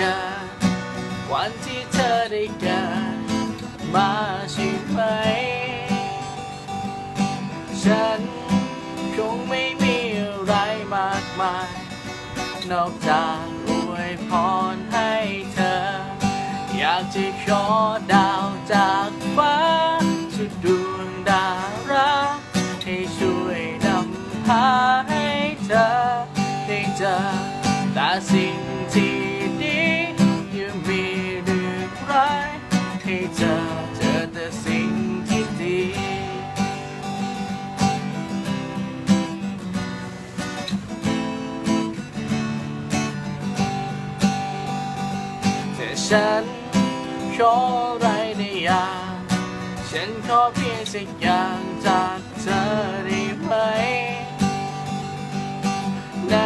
กวันที่เธอได้เกิด มาใช่ไหม ฉันคงไม่มีอะไรมากมาย นอกจากอวยพรให้เธอ อยากจะขอดาวจากฟ้าสุดดวงดาราให้ช่วยนำพาให้เธอได้เจอแต่สิ่งที่ ฉันขออะไรได้อย่างฉันขอเพียงสักอย่างจากเธอได้ไหม ใน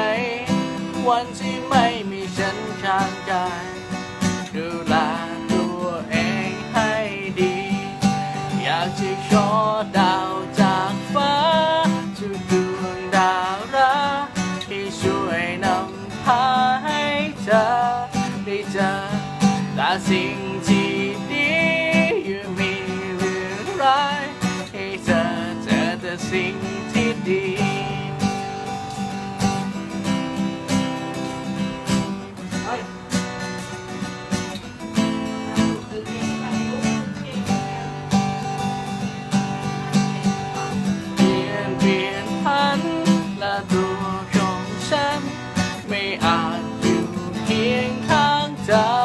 วันที่ไม่มีฉันข้างกาย สิ่งที่ดีอยังมีเรื่องร้ายให้เธอเจอแต่สิ่งที่ดีเปลี่ยนเปลี่ยนพันและตัวของฉัน ไม่อาจอยู่เคียงข้างเธอ